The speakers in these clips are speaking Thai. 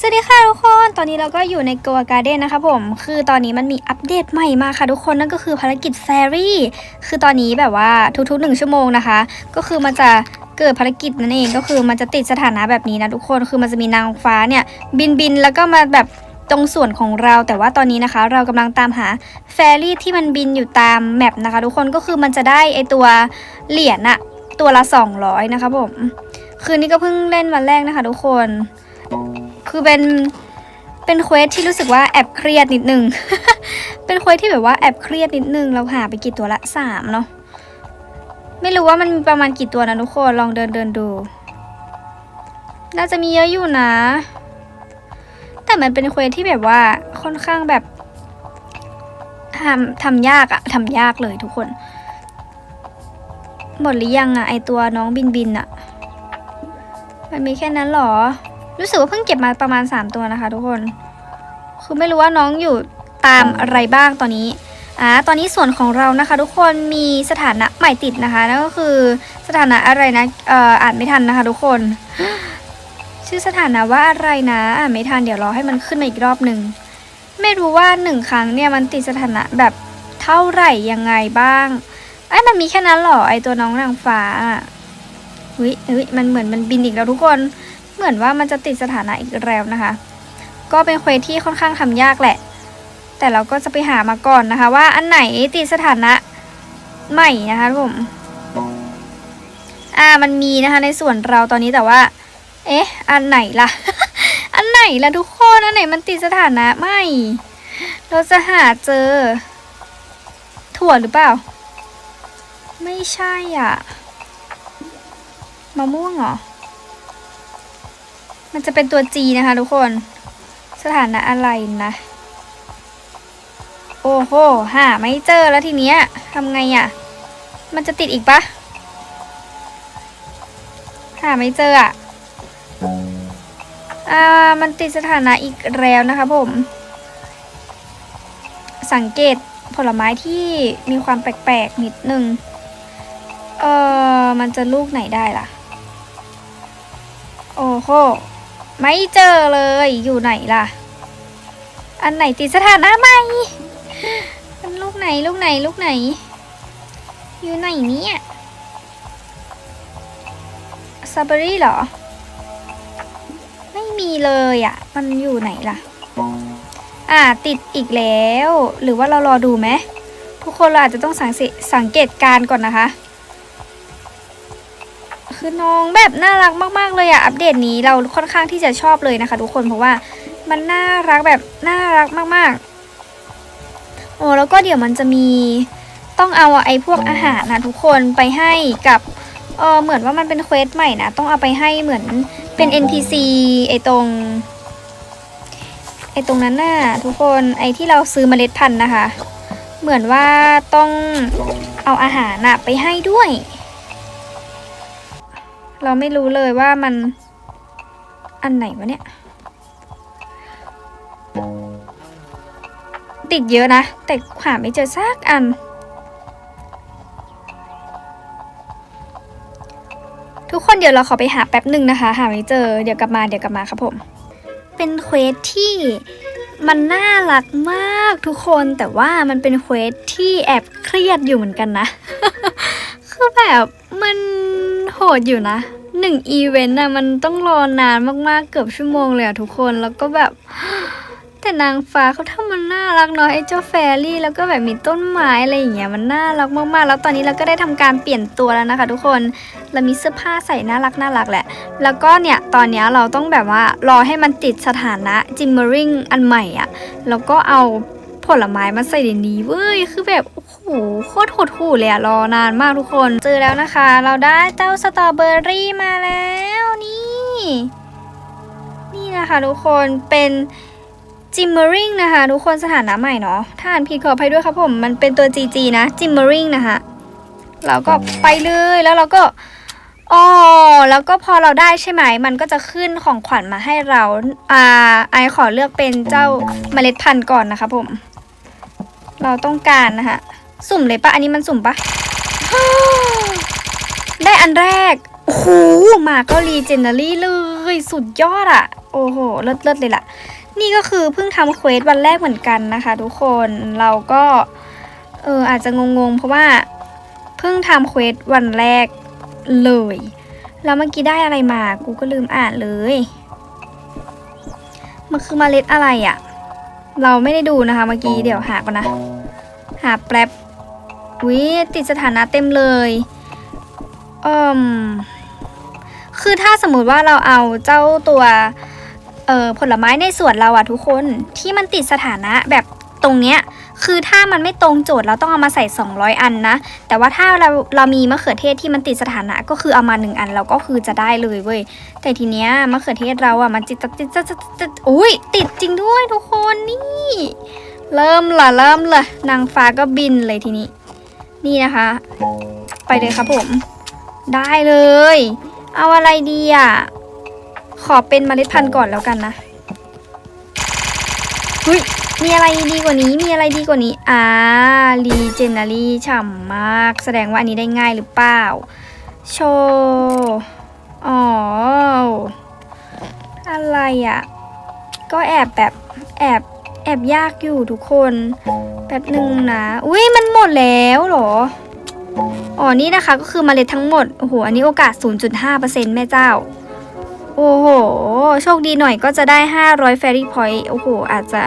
สวัสดีค่ะทุกคน ตอนนี้เราก็อยู่ในกัวการ์เด้นนะคะผม คือตอนนี้มันมีอัปเดตใหม่มาค่ะทุกคน นั่นก็คือภารกิจแฟรี่ คือตอนนี้แบบว่าทุกๆหนึ่งชั่วโมงนะคะ ก็คือมันจะเกิดภารกิจนั่นเอง ก็คือมันจะติดสถานะแบบนี้นะทุกคน คือมันจะมีนางฟ้าเนี่ยบินบินแล้วก็มาแบบตรงส่วนของเราแต่ว่าตอนนี้นะคะ เรากำลังตามหาแฟรี่ที่มันบินอยู่ตามแมปนะคะ ทุกคนก็คือมันจะได้ไอตัวเหรียญอะตัวละ 200 นะคะผม คืนนี้ก็เพิ่งเล่นวันแรกนะคะ ทุกคน คือเป็นเป็นเควสที่รู้สึกว่าแอบเครียดนิดนึง เป็นเควสที่แบบว่าแอบเครียดนิดนึง เราหาไปกี่ตัวละสามเนาะ ไม่รู้ว่ามันมีประมาณกี่ตัวนะทุกคน ลองเดินเดินดู น่าจะมีเยอะอยู่นะ แต่มันเป็นเควสที่แบบว่าค่อนข้างแบบทำทำยากอะทำยากเลยทุกคน หมดหรือยังอะไอตัวน้องบินบินอะมันมีแค่นั้นหรอ รู้สึกว่าเพิ่งเก็บมาประมาณ 3 ตัวนะคะ ทุกคน คือไม่รู้ว่าน้องอยู่ตามอะไรบ้างตอนนี้อ่าตอนนี้ส่วนของเรานะคะ ทุกคนมีสถานะใหม่ติดนะคะนั่นก็คือสถานะอะไรนะเอ่ออ่านไม่ทันนะคะ ทุกคน ชื่อสถานะว่าอะไรนะอ่านไม่ทันเดี๋ยวรอให้มันขึ้นมาอีกรอบหนึ่งไม่รู้ว่าหนึ่งครั้งเนี่ยมันติดสถานะแบบเท่าไหร่ยังไงบ้างไอ้มันมีแค่นั้นหรอไอตัวน้องนางฟ้าอะเฮ้ยเฮ้ยมันเหมือนมันบินอีกแล้วทุกคน เหมือนว่ามันจะติดสถานะอีกแล้วนะคะ ก็เป็นเควสที่ค่อนข้างทำยากแหละ แต่เราก็จะไปหามาก่อนนะคะ ว่าอันไหนติดสถานะใหม่นะคะผม อ่ามันมีนะคะในส่วนเราตอนนี้แต่ว่า เอ๊ะ อันไหนล่ะ อันไหนล่ะทุกคน อันไหนมันติดสถานะใหม่ เราจะหาเจอ ถั่วหรือเปล่า ไม่ใช่อะมะม่วงเหรอ มันจะเป็นตัว G นะคะทุกคน สถานะอะไรนะ โอ้โห หาไม่เจอแล้วทีเนี้ยทำไงอะ่ะ มันจะติดอีกปะหาไม่เจออะ่ะ อ่า มันติดสถานะอีกแล้วนะคะผม สังเกตผลไม้ที่มีความแปลกๆนิดนึง เออมันจะลูกไหนได้ล่ะ โอ้โห ไม่เจอเลยอยู่ไหนล่ะ อันไหนติดสถานะใหม่มันลูกไหนลูกไหนลูกไหน อยู่ไหนเนี่ยสตรอเบอรี่เหรอ ไม่มีเลยอะ มันอยู่ไหนล่ะ อ่าติดอีกแล้ว หรือว่าเรารอดูไหมทุกคนเราอาจจะต้องสังเกตสังเกตการก่อนนะคะ คือน้องแบบน่ารักมากๆเลยอะอัปเดตนี้เราค่อนข้างที่จะชอบเลยนะคะ ทุกคนเพราะว่ามันน่ารักแบบน่ารักมากๆ โอ้แล้วก็เดี๋ยวมันจะมีต้องเอาไอ้พวกอาหารนะทุกคนไปให้กับเออเหมือนว่ามันเป็นเควสใหม่นะต้องเอาไปให้เหมือนเป็น NPC ไอ้ตรงไอ้ตรงนั้นน่ะทุกคนไอ้ที่เราซื้อเมล็ดพันธุ์นะคะ เหมือนว่าต้องเอาอาหารนะไปให้ด้วย เราไม่รู้เลยว่ามันอันไหนวะเนี่ย ติดเยอะนะ แต่หาไม่เจอซากอัน ทุกคนเดี๋ยวเราขอไปหาแป๊บหนึ่งนะคะ หาไม่เจอเดี๋ยวกลับมาเดี๋ยวกลับมาครับผม เป็นเควสที่มันน่ารักมากทุกคนแต่ว่ามันเป็นเควสที่แอบเครียดอยู่เหมือนกันนะ คือแบบมัน โหดอยู่นะหนึ่งอีเวนต์อะมันต้องรอนานมากๆเกือบชั่วโมงเลยอะทุกคนแล้วก็แบบ แต่นางฟ้าเขาทำมันน่ารักเนาะไอ้เจ้าแฟรี่แล้วก็แบบมีต้นไม้อะไรอย่างเงี้ยมันน่ารักมากๆ แล้วตอนนี้เราก็ได้ทำการเปลี่ยนตัวแล้วนะคะ ทุกคนเรามีเสื้อผ้าใส่น่ารักน่ารักแหละ แล้วก็เนี่ยตอนนี้เราต้องแบบว่ารอให้มันติดสถานะจิมเมอริงอันใหม่อะแล้วก็เอาผลไม้มาใส่ในนี้เว้ยคือแบบโอ้ หโคตรโหดหูเลยอะรอนานมากทุกคนเจอแล้วนะคะ เราได้เจ้าสตรอเบอรี่มาแล้วนี่ นี่นะคะทุกคนเป็นจิมเมอริงนะคะ ทุกคนสถานะใหม่เนาะถ้าอ่านผิดขออภัยด้วยครับผมมันเป็นตัว GG นะจิมเมอริงนะคะเราก็ไปเลยแล้วเราก็อ๋อแล้วก็พอเราได้ใช่ไหม มันก็จะขึ้นของขวัญมาให้เรา อ่า ไอขอเลือกเป็นเจ้าเมล็ดพันธุ์ก่อนนะคะผม เราต้องการนะคะ สุ่มเลยปะอันนี้มันสุ่มปะได้อันแรก โอ้โหมาเก็รีเจนเนอรี่เลย สุดยอดอะโอ้โห เลิศเลิศเลยล่ะ นี่ก็คือเพิ่งทำเควสวันแรกเหมือนกันนะคะ ทุกคน เราก็ เอออาจจะงงๆ เพราะว่า เพิ่งทำเควสวันแรกเลย แล้วเมื่อกี้ได้อะไรมา กูก็ลืมอ่านเลย มันคือเมล็ดอะไรอะเราไม่ได้ดูนะคะเมื่อกี้ เดี๋ยวหาก่อนนะ หาแป๊บ วิติดสถานะเต็มเลยอืมคือถ้าสมมุติว่าเราเอาเจ้าตัวเอ่อผลไม้ในสวนเราอะทุกคนที่มันติดสถานะแบบตรงเนี้ยคือถ้ามันไม่ตรงโจทย์เราต้องเอามาใส่ 200 อันนะ แต่ว่าถ้าเราเรามีมะเขือเทศที่มันติดสถานะก็คือเอามาหนึ่งอันเราก็คือจะได้เลยเว้ยแต่ทีเนี้ยมะเขือเทศเราอะมันติดติดติดติดติดอุ้ยติดจริงด้วยทุกคนนี่ เริ่มละเริ่มละนางฟ้าก็บินเลยทีนี้ นี่นะคะ ไปเลยครับผม ได้เลย เอาอะไรดีอะ ขอเป็นเมล็ดพันธุ์ก่อนแล้วกันนะเฮ้ยมีอะไรดีกว่านี้ มีอะไรดีกว่านี้ อ่า รีเจนารีฉ่ำมาก แสดงว่าอันนี้ได้ง่ายหรือเปล่า โชว์อ๋อ อะไรอะ ก็แอบแบบแอบแอบยากอยู่ทุกคนแป๊บหนึ่งนะอุ้ยมันหมดแล้วเหรออ๋อนี่นะคะก็คือมเมล็ดทั้งหมดโอ้โหอันนี้โอกาส 0.5%แม่เจ้า โอ้โห โชคดีหน่อยก็จะได้ 500 Fairy Point โอ้โห อาจจะ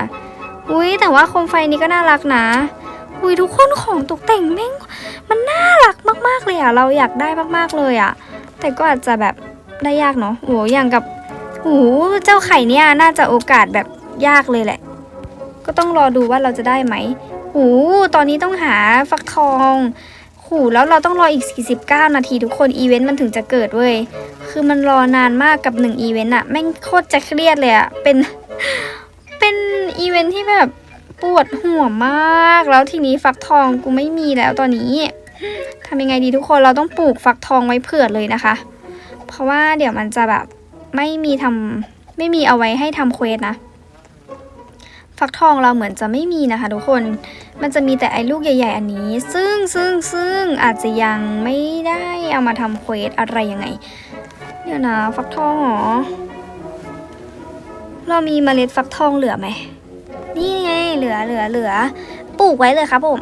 อุ้ยแต่ว่าโคมไฟนี้ก็น่ารักนะ อุ้ยทุกคนของตกแต่งแม่งมันน่ารักมากๆเลยอะเราอยากได้มากๆเลยอะแต่ก็อาจจะแบบได้ยากเนาะโอ้โหอย่างกับโอ้เจ้าไข่เนี่ยน่าจะโอกาสแบบยากเลยแหละ ก็ต้องรอดูว่าเราจะได้ไหมโอ้โหตอนนี้ต้องหาฟักทองขู่แล้วเราต้องรออีก 49 นาทีทุกคนอีเวนต์มันถึงจะเกิดเว้ย คือมันรอนานมากกับหนึ่งอีเวนต์อะแม่งโคตรจะเครียดเลยอะเป็น เป็นอีเวนต์ที่แบบปวดหัวมาก แล้วทีนี้ฟักทองกูไม่มีแล้วตอนนี้ทำยังไงดีทุกคนเราต้องปลูกฟักทองไว้เผื่อเลยนะคะ เพราะว่าเดี๋ยวมันจะแบบไม่มีทำไม่มีเอาไว้ให้ทำเควสนะ ฟักทองเราเหมือนจะไม่มีนะคะทุกคน มันจะมีแต่ไอ้ลูกใหญ่ ๆ อันนี้ ซึ่งซึ่งซึ่งอาจจะยังไม่ได้เอามาทำเควสอะไรยังไงเดี๋ยวนะฟักทองเหรอ เรามีเมล็ดฟักทองเหลือไหม นี่ไงเหลือเหลือเหลือ ปลูกไว้เลยครับผม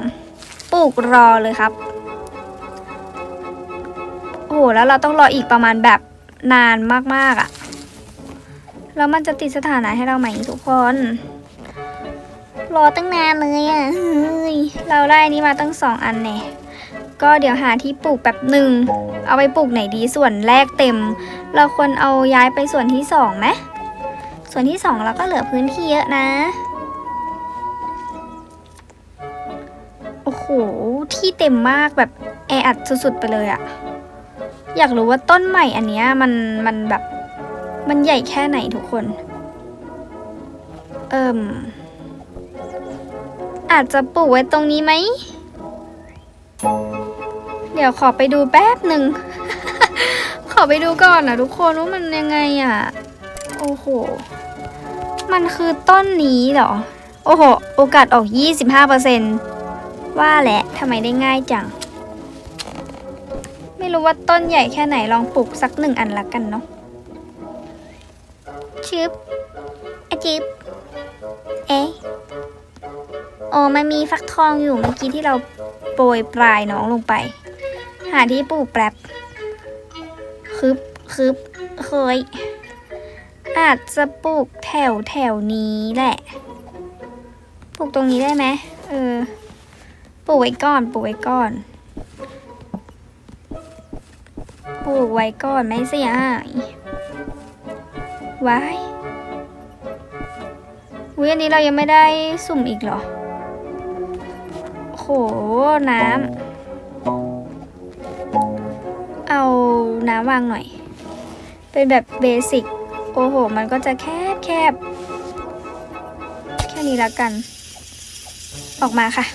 ปลูกรอเลยครับ โอ้โหแล้วเราต้องรออีกประมาณแบบนานมากๆอะ่ะ แล้วมันจะติดสถานะให้เราไหมทุกคน รอตั้งนานเลยอะ่ะเราได้นี้มาตั้งสองอันเนี่ยก็เดี๋ยวหาที่ปลูกแบบหนึ่ง เอาไปปลูกไหนดีส่วนแรกเต็ม เราควรเอาย้ายไปส่วนที่สองไหมส่วนที่สองเราก็เหลือพื้นที่เยอะนะ โอ้โห ที่เต็มมากแบบแออัดสุดๆไปเลยอะอยากรู้ว่าต้นใหม่อันเนี้ยมันมันแบบมันใหญ่แค่ไหนทุกคน เอิ่ม อาจจะปลูกไว้ตรงนี้ไหม เดี๋ยวขอไปดูแป๊บหนึ่ง ขอไปดูก่อนนะทุกคนว่ามันยังไงอะโอ้โห มันคือต้นนี้เหรอ โอ้โห โอกาสออก 25%ว่าแหละทำไมได้ง่ายจัง ไม่รู้ว่าต้นใหญ่แค่ไหนลองปลูกสักหนึ่งอันละกันเนาะชึบอจิบ เอ๊ะ โอ้มันมีฟักทองอยู่เมื่อกี้ที่เราโปรยปลายน้องลงไป หาที่ปลูกแป๊บคึบคึบเคย อาจจะปลูกแถวแถวนี้แหละ ปลูกตรงนี้ได้ไหมเออ ปลูกไว้ก่อน ปลูกไว้ก่อน ปลูกไว้ก่อนไม่เสียหายว้ายอุ้ยอันนี้เรายังไม่ได้สุ่มอีกเหรอ น้ำ เอาน้ำวางหน่อย เป็นแบบเบสิก โอ้โห มันก็จะแคบแคบ แค่นี้ละกัน ออกมาค่ะ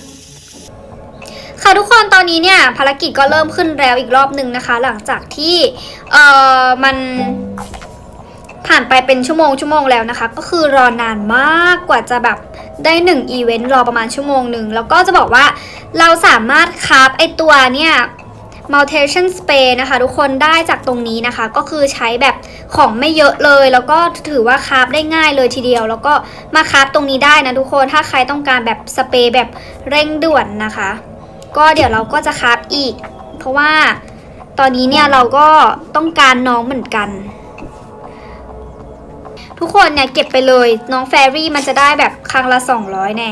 ค่ะทุกคนตอนนี้เนี่ยภารกิจก็เริ่มขึ้นแล้วอีกรอบหนึ่งนะคะ หลังจากที่เอ่อมันผ่านไปเป็นชั่วโมงชั่วโมงแล้วนะคะ ก็คือรอนานมากกว่าจะแบบ ได้หนึ่งอีเวนต์รอประมาณชั่วโมงหนึ่ง แล้วก็จะบอกว่าเราสามารถคราฟไอตัวเนี่ย Maltation Spray นะคะ ทุกคนได้จากตรงนี้นะคะ ก็คือใช้แบบของไม่เยอะเลย แล้วก็ถือว่าคราฟได้ง่ายเลยทีเดียว แล้วก็มาคราฟตรงนี้ได้นะทุกคนถ้าใครต้องการแบบสเปรย์แบบเร่งด่วนนะคะ ก็เดี๋ยวเราก็จะคราฟอีก เพราะว่าตอนนี้เนี่ยเราก็ต้องการน้องเหมือนกัน ทุกคนเนี่ยเก็บไปเลยน้องแฟรี่มันจะได้แบบครั้งละ 200 แน่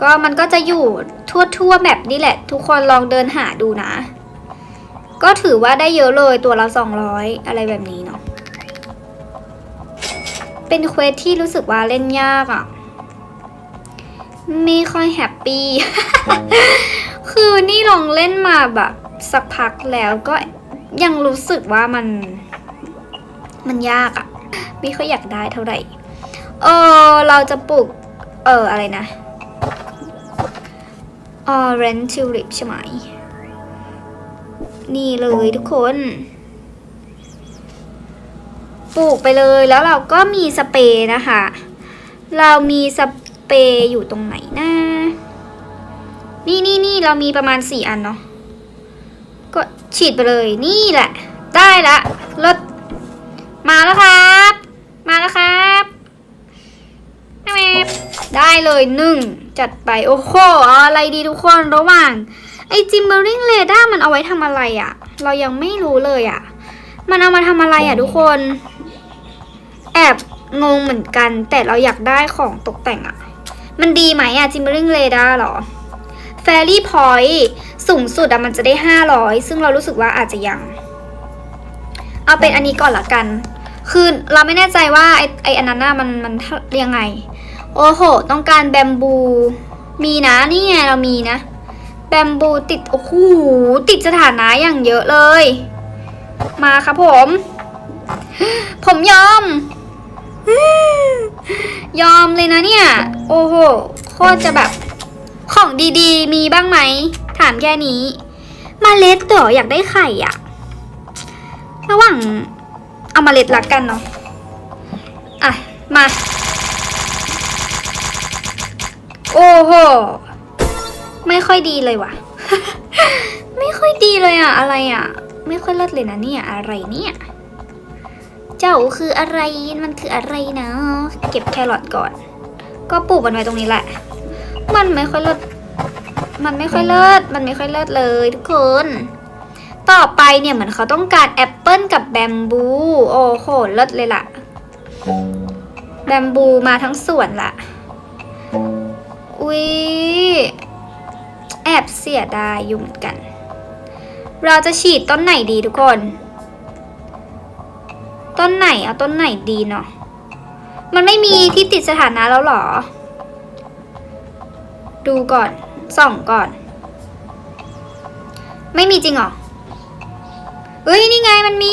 ก็มันก็จะอยู่ทั่วทั่วๆแมปนี่แหละ ทุกคนลองเดินหาดูนะ ก็ถือว่าได้เยอะเลยตัวละ 200 อะไรแบบนี้เนาะเป็นเควสที่รู้สึกว่าเล่นยากอะ่ะไม่ค่อยแฮปปี้ คือนี่ลองเล่นมาแบบสักพักแล้วก็ยังรู้สึกว่ามัน มันยากอะ่ะ ไม่ค่อยอยากได้เท่าไหร่เออเราจะปลูก เอออะไรนะ Orange Tulip ใช่ไหม นี่เลยทุกคน ปลูกไปเลยแล้วเราก็มีสเปรย์นะคะ เรามีสเปรย์อยู่ตรงไหนนะ นี่นี่นี่เรามีประมาณสี่อันเนาะ ก็ฉีดไปเลยนี่แหละ ได้ละรถมาแล้วครั ได้เลยหนึ่งจัดไปโอ้โหเอาอะไรดีทุกคนระหว่างไอจิมเบอริงเรดาร์มันเอาไว้ทำอะไรอะ่ะ เรายังไม่รู้เลยอะ่ะ มันเอามาทำอะไรอะ่ะทุกคน แอบงงเหมือนกัน แต่เราอยากได้ของตกแต่งอะ่ะ มันดีไหมอะ่ะจิมเบอริงเรดาร์หรอแฟรี่พอยต์สูงสุดอะมันจะได้ 500 ซึ่งเรารู้สึกว่าอาจจะยัง เอาเป็นอันนี้ก่อนละกัน คือเราไม่แน่ใจว่าไอไออันนั้นน่ะมันมันยังไง โอ้โห ต้องการแบมบู มีนะนี่ไงเรามีนะ แบมบูติด โอ้โห ติดสถานะอย่างเยอะเลย มาครับผม ผมยอม ยอมเลยนะเนี่ย โอ้โห โคตรจะแบบ ของดีๆ มีบ้างไหม ถามแค่นี้ มาเล็ดเดี๋ยวอยากได้ไข่อะระหว่าง เอามาเล็ดละกันเนาะ อะ มา โอ้โห ไม่ค่อยดีเลยว่ะ ไม่ค่อยดีเลยอะอะไรอะไม่ค่อยเลิศเลยนะเนี่ยอะไรเนี่ย เจ้าคืออะไรมันคืออะไรนะ เก็บแครอทก่อน ก็ปลูกมันไว้ตรงนี้แหละ มันไม่ค่อยเลิศมันไม่ค่อยเลิศมันไม่ค่อยเลิศเลยทุกคน ต่อไปเนี่ยเหมือนเขาต้องการแอปเปิลกับแบมบู โอ้โหเลิศเลยล่ะ แบมบูมาทั้งสวนละ อุ๊ย แอบเสียดายอยู่เหมือนกัน เราจะฉีดต้นไหนดีทุกคน ต้นไหนเอาต้นไหนดีเนาะ มันไม่มีที่ติดสถานะแล้วหรอ ดูก่อน ส่องก่อน ไม่มีจริงหรอเอ้ยนี่ไงมันมี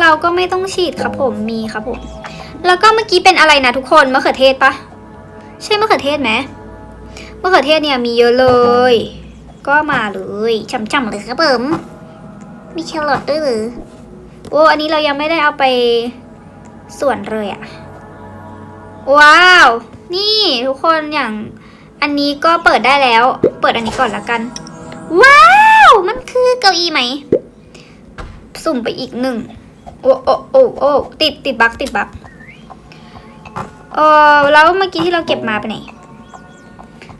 เราก็ไม่ต้องฉีดครับผมมีครับผม แล้วก็เมื่อกี้เป็นอะไรนะทุกคนมะเขือเทศปะ ใช่มะเขือเทศไหมมะเขือเทศเนี่ยมีเยอะเลย ก็มาเลยช่ำๆเลยครับผมมีแครอทด้วยหรือโอ้อันนี้เรายังไม่ได้เอาไปส่วนเลยอะว้าว นี่ทุกคนอย่างอันนี้ก็เปิดได้แล้ว เปิดอันนี้ก่อนละกัน ว้าว มันคือเก้าอี้ไหม สุ่มไปอีกหนึ่งโอ้โอ้โอ้โอ้ติดติดบักติดบัก เออแล้วเมื่อกี้ที่เราเก็บมาไปไหน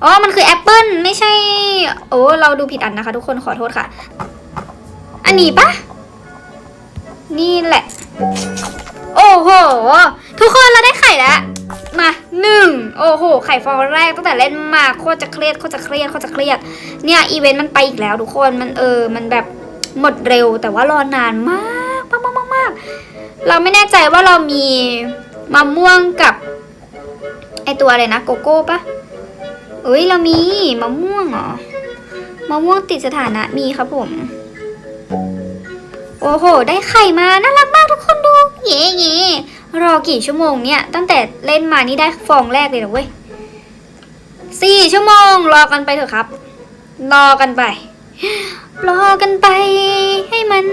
อ๋อ มันคือแอปเปิลไม่ใช่ โอ้ เราดูผิดอันนะคะ ทุกคนขอโทษค่ะ อันนี้ปะนี่แหละ โอ้โห ทุกคนเราได้ไข่แล้ว มาหนึ่งโอ้โห ไข่ฟองแรกตั้งแต่เล่นมาโคตรจะเครียดโคตรจะเครียดโคตรจะเครียด เนี่ยอีเวนต์มันไปอีกแล้วทุกคนมันเออ มันแบบหมดเร็วแต่ว่ารอนานมากมากมากมากมากเราไม่แน่ใจว่าเรามีมะม่วงกับ ไอตัวอะไรนะโกโก้ปะเอ้ยเรามีมะม่วงเหรอมะม่วงติดสถานะมีครับผม โอ้โห ได้ไข่มาน่ารักมากทุกคนดู เย่เย่รอกี่ชั่วโมงเนี่ย ตั้งแต่เล่นมานี่ได้ฟองแรกเลยนะเว้ยสี่ชั่วโมง รอกันไปเถอะครับ รอกันไป รอกันไปให้มัน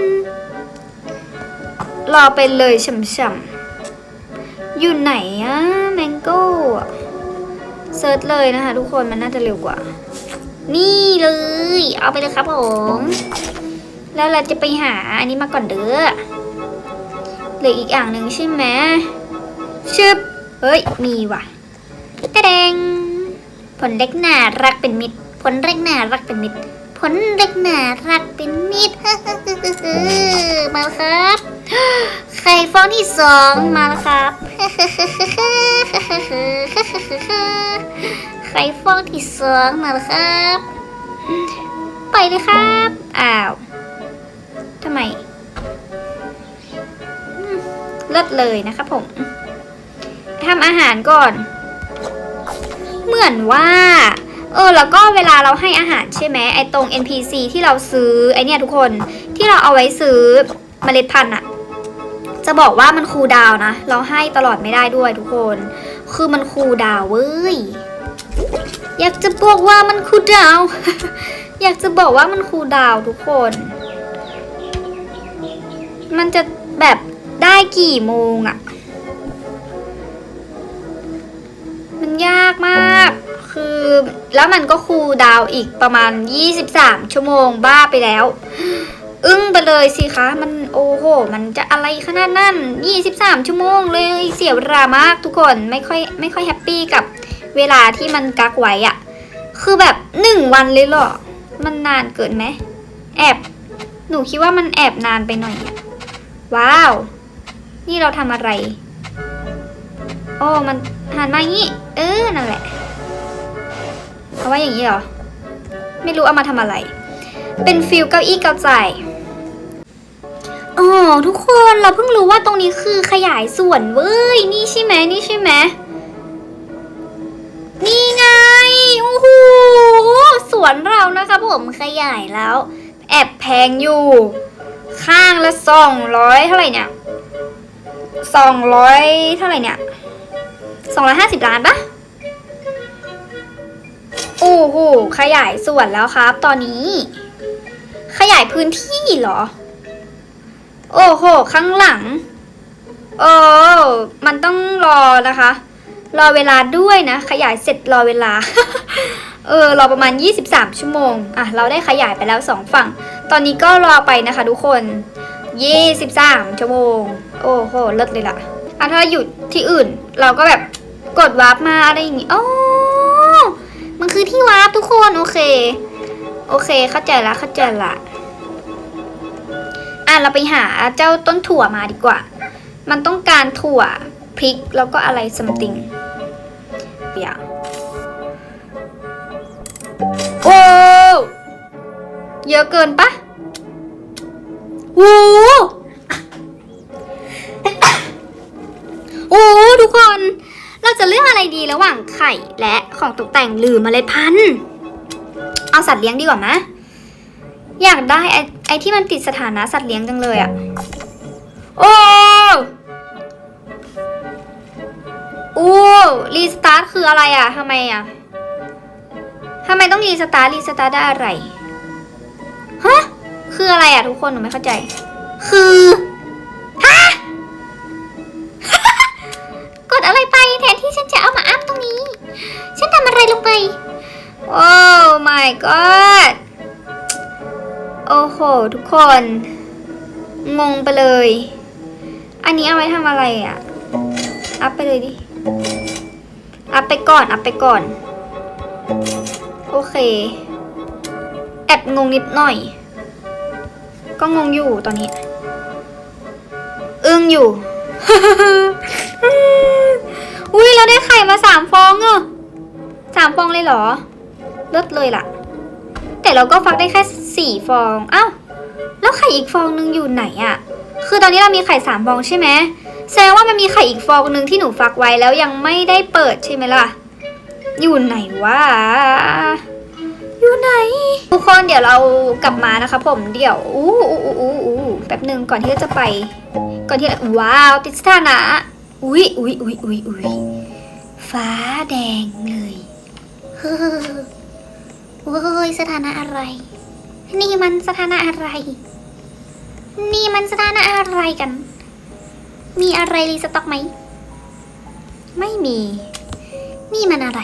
รอไปเลยช่ำๆ อยู่ไหนอะแมงโก้เซิร์ชเลยนะคะทุกคนมันน่าจะเร็วกว่า นี่เลย เอาไปเลยครับผม แล้วเราจะไปหาอันนี้มาก่อนเด้อเหลืออีกอย่างหนึ่งใช่ไหมชึบเฮ้ย มีว่ะตะแดงผลเล็กหน่ารักเป็นมิตรผลเล็กหน่ารักเป็นมิตร ผลเล็กหนารักเป็นมิตรมาแล้วครับ ไข่ฟองที่สองมาแล้วครับไข่ฟองที่สองมาแล้วครับ ไปเลยครับ อ้าวทำไมอืมเลิศเลยนะครับผมทำอาหารก่อน เหมือนว่า เออแล้วก็เวลาเราให้อาหารใช่ไหมไอตรง NPC ที่เราซื้อไอเนี่ยทุกคนที่เราเอาไว้ซื้อเมล็ดพันธุ์อะจะบอกว่ามันคูลดาวนะ เราให้ตลอดไม่ได้ด้วยทุกคน คือมันคูลดาวเว้ยอยากจะบอกว่ามันคูลดาว อยากจะบอกว่ามันคูลดาวทุกคน มันจะแบบได้กี่โมงอะมันยากมาก คือแล้วมันก็คูลดาวอีกประมาณ 23 ชั่วโมงบ้าไปแล้ว อึ้งไปเลยสิคะ มันโอ้โห มันจะอะไรขนาดนั้น 23 ชั่วโมงเลยเสียเวลามากทุกคนไม่ค่อยไม่ค่อยแฮปปี้กับเวลาที่มันกักไว้อะคือแบบหนึ่งวันเลยเหรอ มันนานเกินไหมแอบหนูคิดว่ามันแอบนานไปหน่อยอะว้าว นี่เราทำอะไร โอ้มันหันมาอย่างนี้ เออนั่นแหละ เอาไว้อย่างนี้เหรอ ไม่รู้เอามาทำอะไร เป็นฟิลเก้าอี้เกาใจอ๋อทุกคนเราเพิ่งรู้ว่าตรงนี้คือขยายส่วนเว้ย นี่ใช่ไหมนี่ใช่ไหมนี่ไงโอ้โหสวนเรานะคะผมขยายแล้ว แอบแพงอยู่ ข้างละสองร้อยเท่าไหร่เนี่ยสองร้อยเท่าไหร่เนี่ยสองร้อยห้าสิบล้านปะ อ้โหขยายส่วนแล้วครับ ตอนนี้ ขยายพื้นที่เหรอ โอ้โห ข้างหลัง โอ้มันต้องรอนะคะ รอเวลาด้วยนะ ขยายเสร็จรอเวลา เออ รอประมาณ 23 ชั่วโมง อะ เราได้ขยายไปแล้วสองฝั่ง ตอนนี้ก็รอไปนะคะทุกคน 23 ชั่วโมง โอ้โห เลิศเลยล่ะอะถ้าอยู่ที่อื่น เราก็แบบกดวาร์ปมาอะไรอย่างงี้โอ๋อ มันคือที่วาร์ปทุกคนโอเค โอเค เข้าใจละเข้าใจละอะเราไปหาเจ้าต้นถั่วมาดีกว่า มันต้องการถั่วพริกแล้วก็อะไรซัมติงเปียโอ้เยอะเกินปะโอ้โอ้ทุกคน เราจะเลือกอะไรดีระหว่างไข่และของตกแต่งหรือเมล็ดพันธุ์ เอาสัตว์เลี้ยงดีกว่าไหมอยากได้ไอ้ไอที่มันติดสถานะสัตว์เลี้ยงจังเลยอะโอ้โอ้รีสตาร์ทคืออะไรอะทำไมอะทำไมต้องรีสตาร์ทรีสตาร์ทได้อะไร ฮะ คืออะไรอะทุกคนหนูไม่เข้าใจ คือ ดอะไรไปแทนที่ฉันจะเอามาอัพตรงนี้ ฉันทำอะไรลงไป โอ้ my god โอ้โห ทุกคน งงไปเลย อันนี้เอาไว้ทำอะไรอะอัพไปเลยดิ อัพไปก่อน อัพไปก่อน โอเค แอบงงนิดหน่อย ก็งงอยู่ตอนนี้ อึ้งอยู่ อุ้ยเราได้ไข่มาสามฟองอะสามฟองเลยเหรอลิศเลยล่ะ แต่เราก็ฟักได้แค่สี่ฟองอ้าวแล้วไข่อีกฟองนึงอยู่ไหนอะคือตอนนี้เรามีไข่สามฟองใช่ไหมแสดงว่ามันมีไข่อีกฟองหนึ่งที่หนูฟักไว้แล้วยังไม่ได้เปิดใช่ไหมล่ะ อยู่ไหนวะ อยู่ไหน ทุกคนเดี๋ยวเรากลับมานะคะผมเดี๋ยวอู้อู้อู้อู้แป๊บหนึ่งก่อนที่จะไป ก่อนที่ว้าวติดสถานะ อุ้ยอุ้ยอุ้ยอุ้ยอุ้ยฟ้าแดงเลยเฮ้อเฮ้ยสถานะอะไร นี่มันสถานะอะไร นี่มันสถานะอะไรกัน มีอะไรรีสต็อกไหม ไม่มี นี่มันอะไร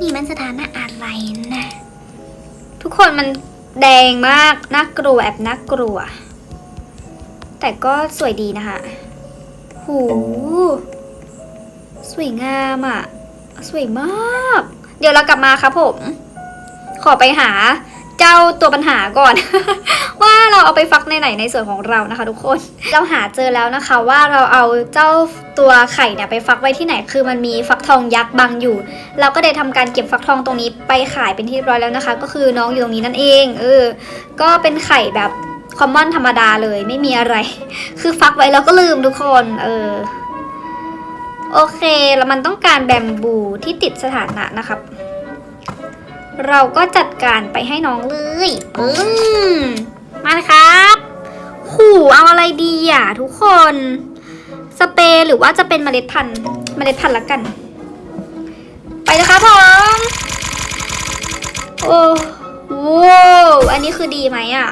นี่มันสถานะอะไรนะ ทุกคนมันแดงมาก น่ากลัวแอบน่ากลัว แต่ก็สวยดีนะคะ หูสวยงามอะ่ะ สวยมาก เดี๋ยวเรากลับมาครับผม ขอไปหาเจ้าตัวปัญหาก่อน ว่าเราเอาไปฟักในไหนในส่วนของเรานะคะ ทุกคน เราหาเจอแล้วนะคะ ว่าเราเอาเจ้าตัวไข่เนี่ยไปฟักไว้ที่ไหน คือมันมีฟักทองยักษ์บังอยู่ เราก็ได้ทำการเก็บฟักทองตรงนี้ไปขายเป็นที่เรียบร้อยแล้วนะคะ ก็คือน้องอยู่ตรงนี้นั่นเอง เออ ก็เป็นไข่แบบ คอมมอนธรรมดาเลยไม่มีอะไร คือฟักไว้แล้วก็ลืมทุกคน เออ โอเค แล้วมันต้องการแบมบูที่ติดสถานะนะครับ เราก็จัดการไปให้น้องเลยปึ้งมาเลยครับหูเอาอะไรดีอะทุกคน สเปรย์หรือว่าจะเป็นเมล็ดพันธุ์เมล็ดพันธุ์ละกัน ไปเลยครับผมโอ้ ว้วอันนี้คือดีไหมอะ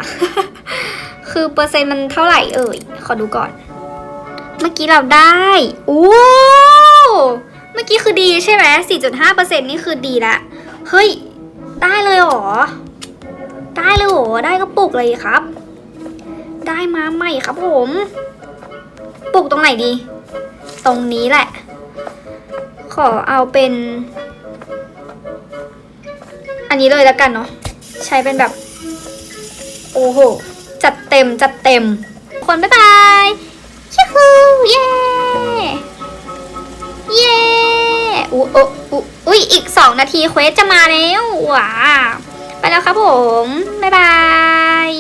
คือเปอร์เซ็นต์มันเท่าไหร่เอ่ย ขอดูก่อน เมื่อกี้เราได้โอ้เมื่อกี้คือดีใช่ไหม4.5%นี่คือดีละ เฮ้ย ได้เลยเหรอ ได้เลยเหรอ ได้ก็ปลูกเลยครับ ได้มาใหม่ครับผมปลูกตรงไหนดี ตรงนี้แหละ ขอเอาเป็น อันนี้เลยแล้วกันเนาะ ใช้เป็นแบบ โอ้โห จัดเต็มจัดเต็ม คนบ๊ายบายชิฮูเย่เย่อุ๊อุ๊อุ๊อุ้ยอีกสองนาทีเควสจะมาแล้วว้าไปแล้วครับผม บ๊ายบาย